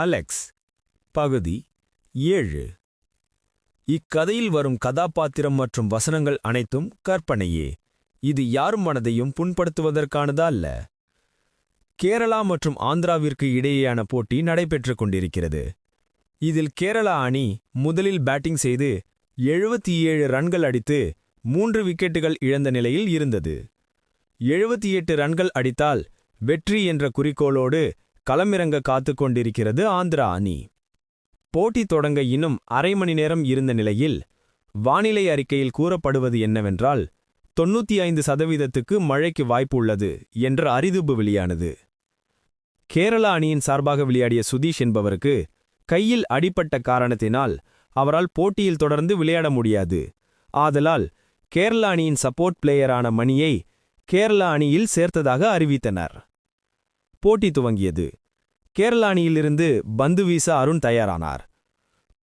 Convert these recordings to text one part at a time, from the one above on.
Alex. பகுதி ஏழு. இக்கதையில் வரும் கதாபாத்திரம் மற்றும் வசனங்கள் அனைத்தும் கற்பனையே. இது யாரும் மனதையும் புண்படுத்துவதற்கானதா அல்ல. கேரளா மற்றும் ஆந்திராவிற்கு இடையேயான போட்டி நடைபெற்றுக் கொண்டிருக்கிறது. இதில் கேரளா அணி முதலில் பேட்டிங் செய்து 77 ரன்கள் அடித்து மூன்று விக்கெட்டுகள் இழந்த நிலையில் இருந்தது. 78 ரன்கள் அடித்தால் வெற்றி என்ற குறிக்கோளோடு களமிறங்க காத்துக் கொண்டிருக்கிறது ஆந்திரா அணி. போட்டி தொடங்க இன்னும் அரை மணி நேரம் இருந்த நிலையில் வானிலை அறிக்கையில் கூறப்படுவது என்னவென்றால் தொண்ணூற்றி ஐந்து சதவீதத்துக்கு மழைக்கு வாய்ப்பு உள்ளது என்ற அறிதுபு வெளியானது. கேரளா அணியின் சார்பாக விளையாடிய சுதீஷ் என்பவருக்கு கையில் அடிபட்ட காரணத்தினால் அவரால் போட்டியில் தொடர்ந்து விளையாட முடியாது. ஆதலால் கேரளா அணியின் சப்போர்ட் பிளேயரான மணியை கேரளா அணியில் சேர்த்ததாக அறிவித்தனர். போட்டி துவங்கியது. கேரள அணியிலிருந்து பந்து வீச அருண் தயாரானார்.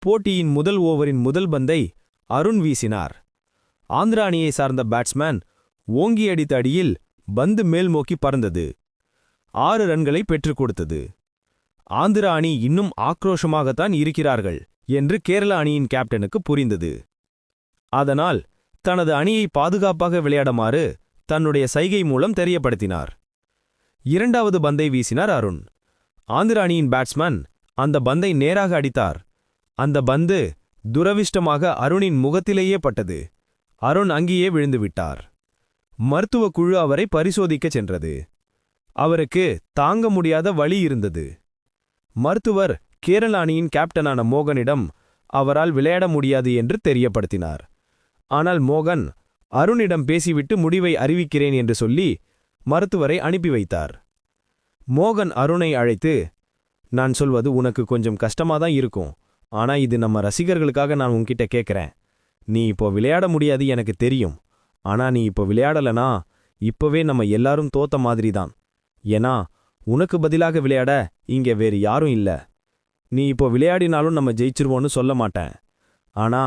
போட்டியின் முதல் ஓவரின் முதல் பந்தை அருண் வீசினார். ஆந்திரா அணியை சார்ந்த பேட்ஸ்மேன் ஓங்கி அடித்த அடியில் பந்து மேல்நோக்கி பறந்தது. ஆறு ரன்களை பெற்றுக் கொடுத்தது. ஆந்திரா அணி இன்னும் ஆக்ரோஷமாகத்தான் இருக்கிறார்கள் என்று கேரள அணியின் கேப்டனுக்கு புரிந்தது. அதனால் தனது அணியை பாதுகாப்பாக விளையாடுமாறு தன்னுடைய சைகை மூலம் தெரியப்படுத்தினார். இரண்டாவது பந்தை வீசினார் அருண். ஆந்திர அணியின் பேட்ஸ்மேன் அந்த பந்தை நேராக அடித்தார். அந்த பந்து துரவிஷ்டமாக அருணின் முகத்திலேயே பட்டது. அருண் அங்கேயே விழுந்துவிட்டார் மருத்துவ குழு அவரை பரிசோதிக்கச் சென்றது. அவருக்கு தாங்க முடியாத வழி இருந்தது. மருத்துவர் கேரள அணியின் கேப்டனான மோகனிடம் அவரால் விளையாட முடியாது என்று தெரியப்படுத்தினார். ஆனால் மோகன் அருணிடம் பேசிவிட்டு முடிவை அறிவிக்கிறேன் என்று சொல்லி மருத்துவரை அனுப்பி வைத்தார். மோகன் அருணை அழைத்து நான் சொல்வது உனக்கு கொஞ்சம் கஷ்டமாதான் இருக்கும். ஆனா இது நம்ம ரசிகர்களுக்காக நான் உன்கிட்ட கேட்குறேன் நீ இப்போ விளையாட முடியாது எனக்கு தெரியும். ஆனா நீ இப்போ விளையாடலனா இப்பவே நம்ம எல்லாரும் தோத்த மாதிரி தான். ஏன்னா உனக்கு பதிலாக விளையாட இங்க வேறு யாரும் இல்ல. நீ இப்போ விளையாடினாலும் நம்ம ஜெயிச்சிருவோன்னு சொல்ல மாட்டேன். ஆனா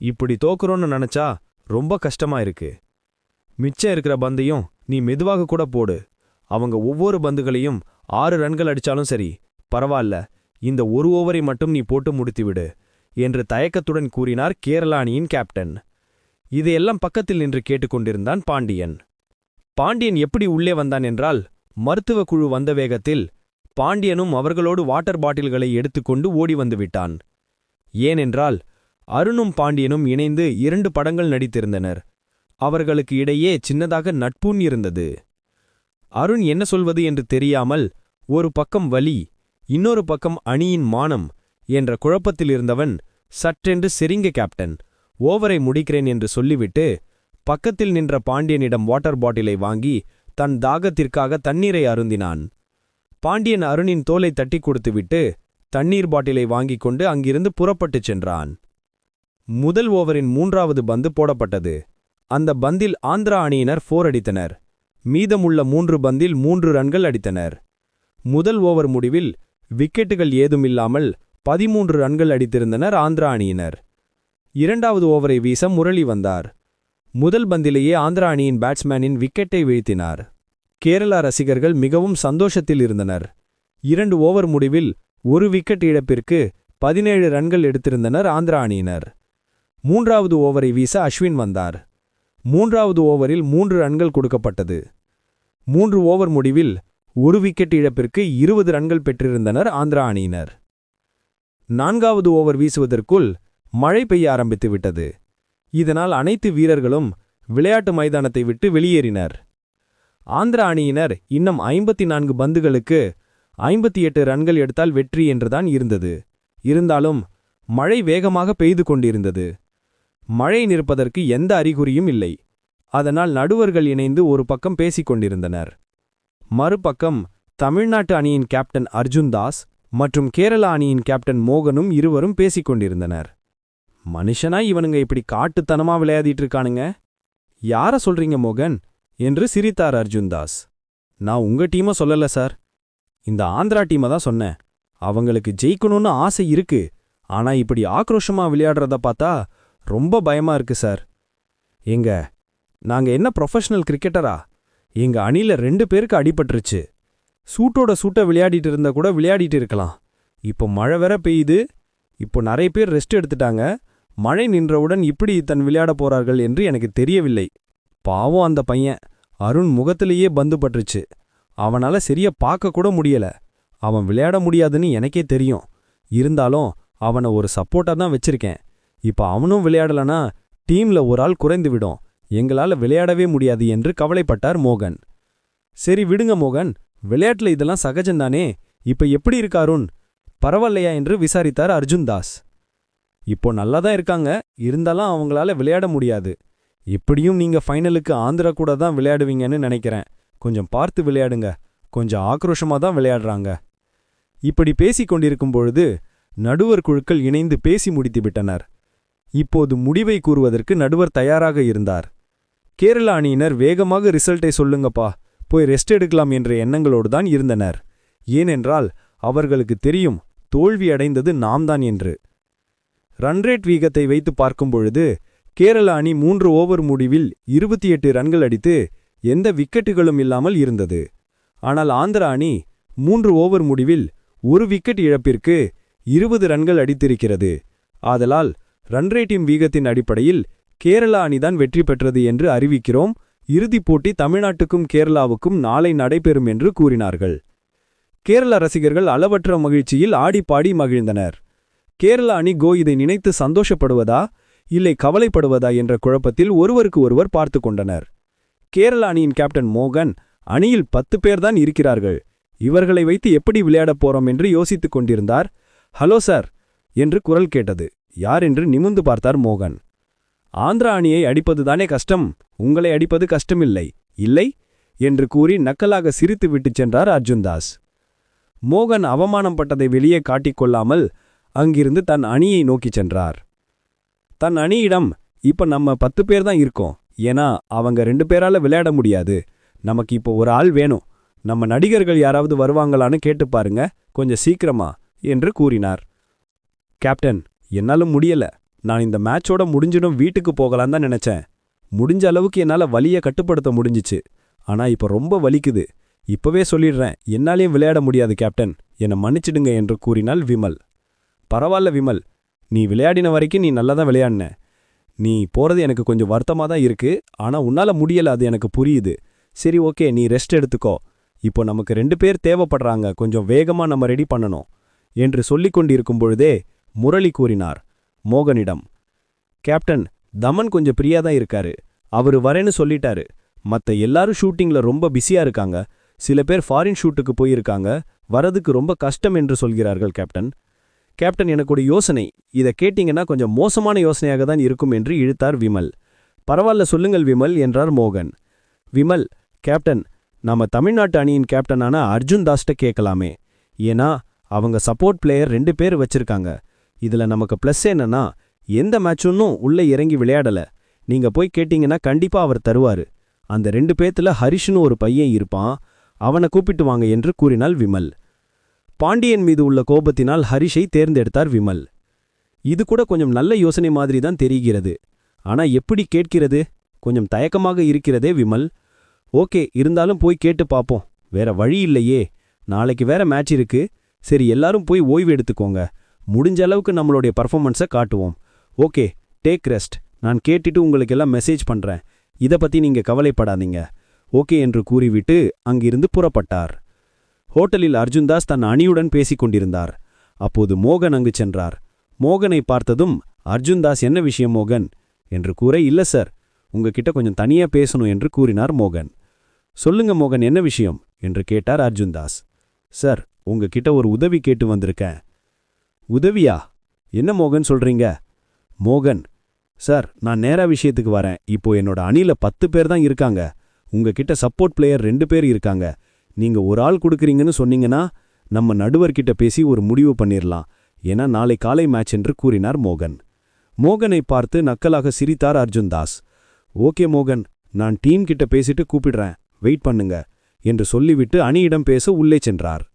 இப்படி தோக்குறோன்னு நினைச்சா ரொம்ப கஷ்டமா இருக்கு. மிச்சம் இருக்கிற பந்தையும் நீ மெதுவாக கூட போடு. அவங்க ஒவ்வொரு பந்துகளையும் ஆறு ரன்கள் அடிச்சாலும் சரி பரவாயில்ல இந்த ஒரு ஓவரை மட்டும் நீ போட்டு முடித்துவிடு என்று தயக்கத்துடன் கூறினார் கேரள அணியின் கேப்டன். இதையெல்லாம் பக்கத்தில் நின்று கேட்டுக்கொண்டிருந்தான் பாண்டியன். பாண்டியன் எப்படி உள்ளே வந்தான் என்றால் மருத்துவ குழு வந்த வேகத்தில் பாண்டியனும் அவர்களோடு வாட்டர் பாட்டில்களை எடுத்துக்கொண்டு ஓடி வந்து விட்டான். ஏனென்றால் அருணும் பாண்டியனும் இணைந்து இரண்டு படங்கள் நடித்திருந்தனர். அவர்களுக்கு இடையே சின்னதாக நட்புண் இருந்தது. அருண் என்ன சொல்வது என்று தெரியாமல் ஒரு பக்கம் வலி இன்னொரு பக்கம் அணியின் மானம் என்ற குழப்பத்தில் இருந்தவன் சற்றென்று செரிங்க கேப்டன். ஓவரை முடிக்கிறேன் என்று சொல்லிவிட்டு பக்கத்தில் நின்ற பாண்டியனிடம் வாட்டர் பாட்டிலை வாங்கி தன் தாகத்திற்காக தண்ணீரை அருந்தினான். பாண்டியன் அருணின் தோலை தட்டி கொடுத்துவிட்டு தண்ணீர் பாட்டிலை வாங்கிக் கொண்டு அங்கிருந்து புறப்பட்டுச் சென்றான். முதல் ஓவரின் மூன்றாவது பந்து போடப்பட்டது. அந்த பந்தில் ஆந்திரா அணியினர் ஃபோர் அடித்தனர். மீதமுள்ள மூன்று பந்தில் மூன்று ரன்கள் அடித்தனர். முதல் ஓவர் முடிவில் விக்கெட்டுகள் ஏதுமில்லாமல் பதிமூன்று ரன்கள் அடித்திருந்தனர் ஆந்திரா அணியினர். இரண்டாவது ஓவரை வீச முரளி வந்தார். முதல் பந்திலேயே ஆந்திரா அணியின் பேட்ஸ்மேனின் விக்கெட்டை வீழ்த்தினார். கேரளா ரசிகர்கள் மிகவும் சந்தோஷத்தில் இருந்தனர். இரண்டு ஓவர் முடிவில் ஒரு விக்கெட் இழப்பிற்கு பதினேழு ரன்கள் எடுத்திருந்தனர் ஆந்திரா அணியினர். மூன்றாவது ஓவரை வீச அஸ்வின் வந்தார். மூன்றாவது ஓவரில் மூன்று ரன்கள் கொடுக்கப்பட்டது. மூன்று ஓவர் முடிவில் ஒரு விக்கெட் இழப்பிற்கு இருபது ரன்கள் பெற்றிருந்தனர் ஆந்திரா அணியினர். நான்காவது ஓவர் வீசுவதற்குள் மழை பெய்ய ஆரம்பித்து விட்டது. இதனால் அனைத்து வீரர்களும் விளையாட்டு மைதானத்தை விட்டு வெளியேறினர். ஆந்திரா அணியினர் இன்னும் ஐம்பத்தி நான்கு பந்துகளுக்கு ஐம்பத்தி எட்டு ரன்கள் எடுத்தால் வெற்றி என்றுதான் இருந்தது. இருந்தாலும் மழை வேகமாக பெய்து கொண்டிருந்தது. மழை நிற்பதற்கு எந்த அறிகுறியும் இல்லை. அதனால் நடுவர்கள் இணைந்து ஒரு பக்கம் பேசிக் கொண்டிருந்தனர். மறுபக்கம் தமிழ்நாட்டு அணியின் கேப்டன் அர்ஜுன் தாஸ் மற்றும் கேரளா அணியின் கேப்டன் மோகனும் இருவரும் பேசிக் கொண்டிருந்தனர். மனுஷனா இவனுங்க இப்படி காட்டுத்தனமா விளையாடிட்டு இருக்கானுங்க? யார சொல்றீங்க மோகன்? என்று சிரித்தார் அர்ஜுன் தாஸ். நான் உங்க டீமை சொல்லல சார். இந்த ஆந்திரா டீமை தான் சொன்னேன். அவங்களுக்கு ஜெயிக்கணும்னு ஆசை இருக்கு. ஆனா இப்படி ஆக்ரோஷமா விளையாடுறத பார்த்தா ரொம்ப பயமா இருக்கு சார். எங்க நாங்க என்ன ப்ரொஃபஷனல் கிரிக்கெட்டரா எங்க அணில ரெண்டு பேருக்கு அடிபட்டுருச்சு. சூட்டோட சூட்ட விளையாடிட்டு இருந்தா கூட விளையாடிட்டு இருக்கலாம். இப்போ மழை வேற பெய்யுது. இப்போ நிறைய பேர் ரெஸ்ட் எடுத்துட்டாங்க. மழை நின்றவுடன் இப்படி தன் விளையாட போறார்கள் என்று எனக்கு தெரியவில்லை. பாவம் அந்த பையன். அருண் முகத்திலேயே பந்து பட்டுருச்சு. அவனால சரியா பார்க்க கூட முடியல. அவன் விளையாட முடியாதுன்னு எனக்கே தெரியும். இருந்தாலும் அவனை ஒரு சப்போர்ட்டா தான் வச்சிருக்கேன். இப்ப அவனும் விளையாடலனா டீம்ல ஒரு ஆள் குறைந்து விடும் எங்களால விளையாடவே முடியாது என்று கவலைப்பட்டார் மோகன். சரி விடுங்க மோகன் விளையாட்டுல இதெல்லாம் சகஜம்தானே? இப்ப எப்படி இருக்காருன் பரவாயில்லையா என்று விசாரித்தார் அர்ஜுன் தாஸ். இப்போ நல்லா தான் இருக்காங்க இருந்தாலும் அவங்களால விளையாட முடியாது. எப்படியும் நீங்க ஃபைனலுக்கு ஆந்திரா கூட தான் விளையாடுவீங்கன்னு நினைக்கிறேன். கொஞ்சம் பார்த்து விளையாடுங்க கொஞ்சம் ஆக்ரோஷமா தான் விளையாடுறாங்க. இப்படி பேசிக் கொண்டிருக்கும் பொழுது நடுவர் குழுக்கள் இணைந்து பேசி முடித்து விட்டனர். இப்போது முடிவை கூறுவதற்கு நடுவர் தயாராக இருந்தார். கேரள அணியினர் வேகமாக ரிசல்ட்டை சொல்லுங்கப்பா போய் ரெஸ்ட் எடுக்கலாம் என்ற எண்ணங்களோடு தான் இருந்தனர். ஏனென்றால் அவர்களுக்கு தெரியும் தோல்வி அடைந்தது நாம்தான் என்று. ரன்ரேட் வீகத்தை வைத்து பார்க்கும்பொழுது கேரள அணி மூன்று ஓவர் முடிவில் இருபத்தி எட்டு ரன்கள் அடித்து எந்த விக்கெட்டுகளும் இல்லாமல் இருந்தது. ஆனால் ஆந்திரா அணி மூன்று ஓவர் முடிவில் ஒரு விக்கெட் இழப்பிற்கு இருபது ரன்கள் அடித்திருக்கிறது. ஆதலால் ரன்ரேட்டின் வீகத்தின் அடிப்படையில் கேரளா அணிதான் வெற்றி பெற்றது என்று அறிவிக்கிறோம். இறுதிப் போட்டி தமிழ்நாட்டுக்கும் கேரளாவுக்கும் நாளை நடைபெறும் என்று கூறினார்கள். கேரள ரசிகர்கள் அளவற்ற மகிழ்ச்சியில் ஆடிப்பாடி மகிழ்ந்தனர். கேரள அணி கோ இதை நினைத்து சந்தோஷப்படுவதா இல்லை கவலைப்படுவதா என்ற குழப்பத்தில் ஒருவருக்கு ஒருவர் பார்த்து கொண்டனர். கேரள அணியின் கேப்டன் மோகன் அணியில் பத்து பேர்தான் இருக்கிறார்கள். இவர்களை வைத்து எப்படி விளையாடப் போறோம்? என்று யோசித்துக் கொண்டிருந்தார். ஹலோ சார் என்று குரல் கேட்டது. யார் என்று நிமிந்து பார்த்தார் மோகன். ஆந்திரா அணியை அடிப்பதுதானே கஷ்டம். உங்களை அடிப்பது கஷ்டமில்லை. இல்லை என்று கூறி நக்கலாக சிரித்து விட்டுச் சென்றார் அர்ஜுன்தாஸ் மோகன் அவமானம் பட்டதை வெளியே காட்டிக்கொள்ளாமல் அங்கிருந்து தன் அணியை நோக்கிச் சென்றார். தன் அணியிடம் இப்ப நம்ம பத்து பேர் தான் இருக்கோம். ஏன்னா அவங்க ரெண்டு பேரால விளையாட முடியாது. நமக்கு இப்போ ஒரு ஆள் வேணும். நம்ம நடிகர்கள் யாராவது வருவாங்களான்னு கேட்டு பாருங்க. கொஞ்சம் சீக்கிரமா என்று கூறினார். கேப்டன் என்னாலும் முடியல. நான் இந்த மேட்சோட முடிஞ்சிடும் வீட்டுக்கு போகலான்னு தான் நினைச்சேன். முடிஞ்ச அளவுக்கு என்னால வலியை கட்டுப்படுத்த முடிஞ்சிச்சு. ஆனா இப்ப ரொம்ப வலிக்குது. இப்பவே சொல்லிடுறேன் என்னாலையும் விளையாட முடியாது கேப்டன். என்னை மன்னிச்சிடுங்க என்று கூறினாள் விமல். பரவாயில்ல விமல். நீ விளையாடின வரைக்கும் நீ நல்லா தான் விளையாடின. நீ போறது எனக்கு கொஞ்சம் வருத்தமா தான் இருக்கு. ஆனா உன்னால முடியல அது எனக்கு புரியுது. சரி ஓகே நீ ரெஸ்ட் எடுத்துக்கோ. இப்போ நமக்கு ரெண்டு பேர் தேவைப்படுறாங்க. கொஞ்சம் வேகமா நம்ம ரெடி பண்ணணும். என்று சொல்லிக் கொண்டிருக்கும் பொழுதே முரளி கூறினார். மோகனிடம் கேப்டன் தமன் கொஞ்சம் பிரியா தான் இருக்காரு. அவரு வரேன்னு சொல்லிட்டாரு. மத்த எல்லாரும் ஷூட்டிங்ல ரொம்ப பிஸியா இருக்காங்க. சில பேர் ஃபாரின் ஷூட்டுக்கு போயிருக்காங்க. வரதுக்கு ரொம்ப கஷ்டம் என்று சொல்கிறார்கள் கேப்டன். கேப்டன் எனக்கு ஒரு யோசனை. இதை கேட்டீங்கன்னா கொஞ்சம் மோசமான யோசனையாக தான் இருக்கும் என்று இழுத்தார் விமல். பரவாயில்ல சொல்லுங்கள் விமல் என்றார் மோகன். விமல் கேப்டன் நாம தமிழ்நாட்டு அணியின் கேப்டனான அர்ஜுன் தாஸ்ட்ட கேட்கலாமே. ஏன்னா அவங்க சப்போர்ட் பிளேயர் ரெண்டு பேர் வச்சிருக்காங்க. இதுல நமக்கு ப்ளஸ் என்னன்னா எந்த மேட்சுன்னும் உள்ள இறங்கி விளையாடல. நீங்க போய் கேட்டீங்கன்னா கண்டிப்பா அவர் தருவாரு. அந்த ரெண்டு பேத்துல ஹரிஷ்னு ஒரு பையன் இருப்பான். அவனை கூப்பிட்டு வாங்க என்று கூறினாள் விமல். பாண்டியன் மீது உள்ள கோபத்தினால் ஹரிஷை தேர்ந்தெடுத்தார் விமல். இது கூட கொஞ்சம் நல்ல யோசனை மாதிரி தான் தெரிகிறது. ஆனா எப்படி கேட்கிறது? கொஞ்சம் தயக்கமாக இருக்கிறதே விமல். ஓகே இருந்தாலும் போய் கேட்டு பார்ப்போம் வேற வழி இல்லையே. நாளைக்கு வேற மேட்ச் இருக்கு. சரி எல்லாரும் போய் ஓய்வு எடுத்துக்கோங்க. முடிஞ்ச அளவுக்கு நம்மளுடைய பர்ஃபார்மன்ஸை காட்டுவோம். ஓகே டேக் ரெஸ்ட் நான் கேட்டுட்டு உங்களுக்கு எல்லாம் மெசேஜ் பண்றேன். இத பத்தி நீங்க கவலைப்படாதீங்க. ஓகே என்று கூறிவிட்டு அங்கிருந்து புறப்பட்டார். ஹோட்டலில் அர்ஜுன்தாஸ் தன் அணியுடன் பேசிக் கொண்டிருந்தார். அப்போது மோகன் அங்கு சென்றார். மோகனை பார்த்ததும் அர்ஜுன்தாஸ் என்ன விஷயம் மோகன்? என்று கூற இல்ல சார் உங்ககிட்ட கொஞ்சம் தனியா பேசணும் என்று கூறினார் மோகன். சொல்லுங்க மோகன் என்ன விஷயம்? என்று கேட்டார் அர்ஜுன்தாஸ் சார் உங்ககிட்ட ஒரு உதவி கேட்டு வந்திருக்கேன். உதவியா? என்ன மோகன் சொல்றீங்க? மோகன் சார் நான் நேரா விஷயத்துக்கு வரேன். இப்போ என்னோட அணில பத்து பேர் தான் இருக்காங்க. உங்ககிட்ட சப்போர்ட் பிளேயர் ரெண்டு பேர் இருக்காங்க. நீங்க ஒரு ஆள் கொடுக்குறீங்கன்னு சொன்னீங்கன்னா நம்ம நடுவர்கிட்ட பேசி ஒரு முடிவு பண்ணிடலாம் ஏன்னா நாளை காலை மேட்ச் என்று கூறினார் மோகன். மோகனை பார்த்து நக்கலாக சிரித்தார் அர்ஜுன் தாஸ். ஓகே மோகன் நான் டீம் கிட்ட பேசிட்டு கூப்பிடுறேன். வெயிட் பண்ணுங்க என்று சொல்லிவிட்டு அணியிடம் பேச உள்ளே சென்றார்.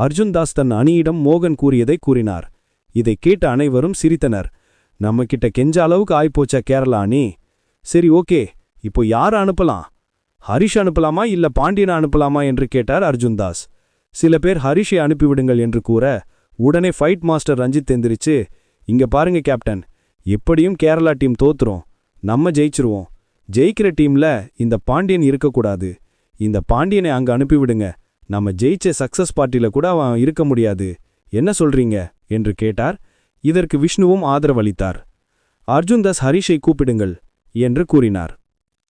அர்ஜுன்தாஸ் தன் அணியிடம் மோகன் கூறியதை கூறினார். இதை கேட்ட அனைவரும் சிரித்தனர். நம்ம கிட்ட கெஞ்ச அளவுக்கு ஆய்ப்போச்சா கேரளா அணி? சரி ஓகே. இப்போ யார் அனுப்பலாம்? ஹரிஷ் அனுப்பலாமா இல்ல பாண்டியனை அனுப்பலாமா என்று கேட்டார் அர்ஜுன்தாஸ். சில பேர் ஹரிஷை அனுப்பிவிடுங்கள் என்று கூற உடனே ஃபைட் மாஸ்டர் ரஞ்சித் எந்திரிச்சு இங்க பாருங்க கேப்டன். எப்படியும் கேரளா டீம் தோத்துரும். நம்ம ஜெயிச்சிருவோம். ஜெயிக்கிற டீம்ல இந்த பாண்டியன் இருக்கக்கூடாது. இந்த பாண்டியனை அங்க அனுப்பிவிடுங்க. நம்ம ஜெயிச்ச சக்சஸ் பார்ட்டில கூட அவன் இருக்க முடியாது. என்ன சொல்றீங்க? என்று கேட்டார். இதற்கு விஷ்ணுவும் ஆதரவளித்தார். அர்ஜுன் தாஸ் ஹரிஷை கூப்பிடுங்கள் என்று கூறினார்.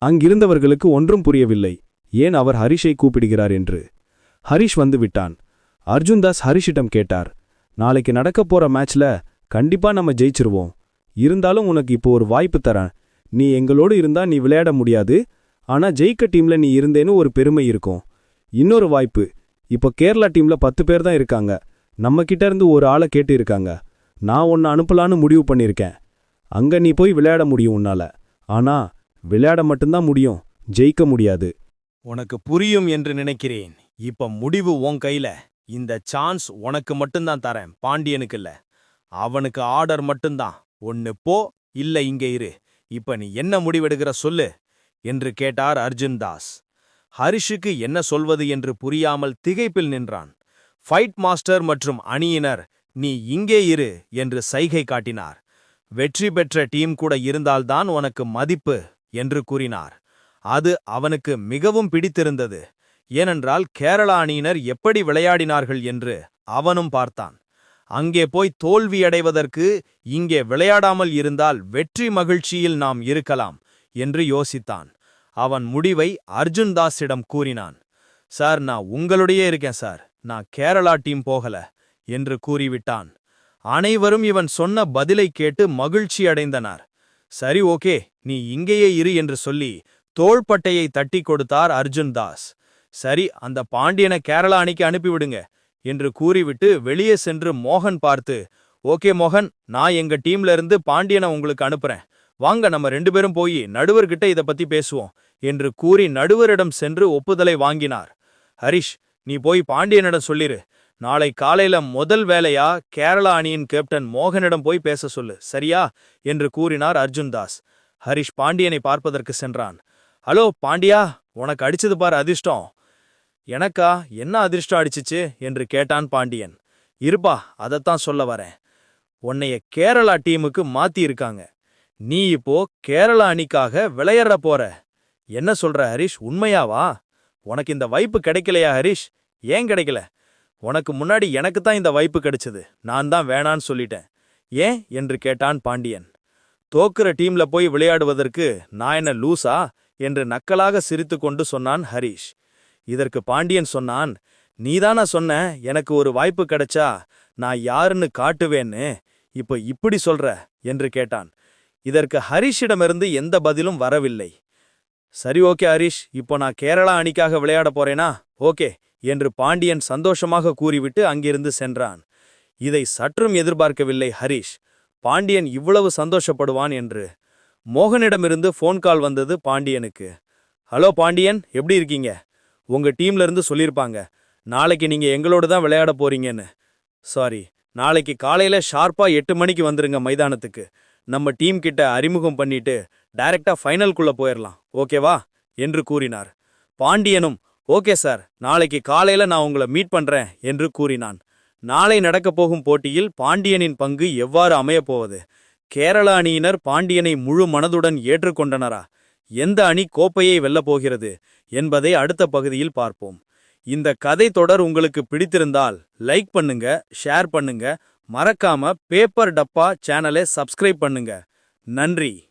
அங்கிருந்தவர்களுக்கு ஒன்றும் புரியவில்லை. ஏன் அவர் ஹரிஷை கூப்பிடுகிறார் என்று? ஹரிஷ் வந்து விட்டான். அர்ஜுன் தாஸ் ஹரிஷிடம் கேட்டார். நாளைக்கு நடக்கப் போற மேட்ச்ல கண்டிப்பா நம்ம ஜெயிச்சிருவோம். இருந்தாலும் உனக்கு இப்போ ஒரு வாய்ப்பு தரேன். நீ எங்களோடு இருந்தா நீ விளையாட முடியாது. ஆனா ஜெயிக்க டீம்ல நீ இருந்தேன்னு ஒரு பெருமை இருக்கும். இன்னொரு வாய்ப்பு. இப்போ கேரளா டீம்ல பத்து பேர் தான் இருக்காங்க. நம்ம கிட்ட இருந்து ஒரு ஆளை கேட்டு இருக்காங்க. நான் ஒன்று அனுப்பலான்னு முடிவு பண்ணியிருக்கேன் அங்க நீ போய் விளையாட முடியும் உன்னால. ஆனா விளையாட மட்டும்தான் முடியும். ஜெயிக்க முடியாது. உனக்கு புரியும் என்று நினைக்கிறேன். இப்ப முடிவு உன் கையில. இந்த சான்ஸ் உனக்கு மட்டும்தான் தரேன். பாண்டியனுக்கு இல்ல. அவனுக்கு ஆர்டர் மட்டும்தான். ஒன்னு போ இல்ல இங்க இரு. இப்ப நீ என்ன முடிவெடுக்கிற சொல்லு? என்று கேட்டார் அர்ஜுன் தாஸ். ஹரிஷுக்கு என்ன சொல்வது என்று புரியாமல் திகைப்பில் நின்றான். ஃபைட் மாஸ்டர் மற்றும் அணியினர் நீ இங்கே இரு என்று சைகை காட்டினார். வெற்றி பெற்ற டீம் கூட இருந்தால்தான் உனக்கு மதிப்பு என்று கூறினார். அது அவனுக்கு மிகவும் பிடித்திருந்தது. ஏனென்றால் கேரளா அணியினர் எப்படி விளையாடினார்கள் என்று அவனும் பார்த்தான். அங்கே போய் தோல்வியடைவதற்கு இங்கே விளையாடாமல் இருந்தால் வெற்றி மகிழ்ச்சியில் நாம் இருக்கலாம் என்று யோசித்தான். அவன் முடிவை அர்ஜுன் தாஸிடம் கூறினான். சார் நான் உங்களுடையே இருக்கேன் சார். நான் கேரளா டீம் போகல என்று கூறிவிட்டான். அனைவரும் இவன் சொன்ன பதிலை கேட்டு மகிழ்ச்சி அடைந்தனர். சரி ஓகே. நீ இங்கேயே இரு என்று சொல்லி தோள்பட்டையை தட்டி கொடுத்தார் அர்ஜுன் தாஸ். சரி அந்த பாண்டியனை கேரளா அணிக்கு அனுப்பிவிடுங்க என்று கூறிவிட்டு வெளியே சென்று மோகன் பார்த்து ஓகே மோகன். நான் எங்க டீம்ல இருந்து பாண்டியனை உங்களுக்கு அனுப்புறேன். வாங்க நம்ம ரெண்டு பேரும் போய் நடுவர்கிட்ட இத பத்தி பேசுவோம் என்று கூறி நடுவரிடம் சென்று ஒப்புதலை வாங்கினார். ஹரிஷ் நீ போய் பாண்டியனிடம் சொல்லிரு. நாளை காலையில முதல் வேலையா கேரளா அணியின் கேப்டன் மோகனிடம் போய் பேச சொல்லு சரியா? என்று கூறினார் அர்ஜுன் தாஸ். ஹரிஷ் பாண்டியனை பார்ப்பதற்கு சென்றான். ஹலோ பாண்டியா உனக்கு அடிச்சது பாரு அதிர்ஷ்டம். எனக்கா? என்ன அதிர்ஷ்டம் அடிச்சிச்சு? என்று கேட்டான் பாண்டியன். இருப்பா அதைத்தான் சொல்ல வரேன். உன்னைய கேரளா டீமுக்கு மாத்தி இருக்காங்க நீ இப்போ கேரளா அணிக்காக விளையாட போற. என்ன சொல்ற ஹரிஷ் உண்மையாவா? உனக்கு இந்த வாய்ப்பு கிடைக்கலையா ஹரிஷ்? ஏன் கிடைக்கல? உனக்கு முன்னாடி எனக்கு தான் இந்த வாய்ப்பு கிடைச்சது. நான் தான் வேணான்னு சொல்லிட்டேன். ஏன்? என்று கேட்டான் பாண்டியன். தோக்குற டீம்ல போய் விளையாடுவதற்கு நான் என்ன லூசா? என்று நக்கலாக சிரித்துக்கொண்டு சொன்னான் ஹரிஷ். இதற்கு பாண்டியன் சொன்னான் நீதானா சொன்ன எனக்கு ஒரு வாய்ப்பு கிடைச்சா நான் யாருன்னு காட்டுவேன்னு? இப்போ இப்படி சொல்ற? என்று கேட்டான். இதற்கு ஹரிஷிடமிருந்து எந்த பதிலும் வரவில்லை. சரி ஓகே ஹரிஷ். இப்போ நான் கேரளா அணிக்காக விளையாட போறேனா? ஓகே என்று பாண்டியன் சந்தோஷமாக கூறிவிட்டு அங்கிருந்து சென்றான். இதை சற்றும் எதிர்பார்க்கவில்லை ஹரிஷ். பாண்டியன் இவ்வளவு சந்தோஷப்படுவான் என்று. மோகனிடமிருந்து ஃபோன் கால் வந்தது பாண்டியனுக்கு. ஹலோ பாண்டியன் எப்படி இருக்கீங்க? உங்க டீம்ல இருந்து சொல்லியிருப்பாங்க. நாளைக்கு நீங்க எங்களோடு தான் விளையாட போறீங்கன்னு. சாரி நாளைக்கு காலையில ஷார்ப்பா எட்டு மணிக்கு வந்துருங்க மைதானத்துக்கு. நம்ம டீம் கிட்ட அறிமுகம் பண்ணிட்டு டைரக்டா ஃபைனல்குள்ள போயிடலாம் ஓகேவா? என்று கூறினார். பாண்டியனும் ஓகே சார் நாளைக்கு காலையில நான் உங்களை மீட் பண்றேன் என்று கூறினான். நாளை நடக்கப் போகும் போட்டியில் பாண்டியனின் பங்கு எவ்வாறு அமையப்போவது? கேரள அணியினர் பாண்டியனை முழு மனதுடன் ஏற்றுக்கொண்டனரா? எந்த அணி கோப்பையை வெல்லப் போகிறது? என்பதை அடுத்த பகுதியில் பார்ப்போம். இந்த கதை தொடர் உங்களுக்கு பிடித்திருந்தால் லைக் பண்ணுங்க ஷேர் பண்ணுங்க மறக்காம பேப்பர் டப்பா சேனலை சப்ஸ்கிரைப் பண்ணுங்க. நன்றி.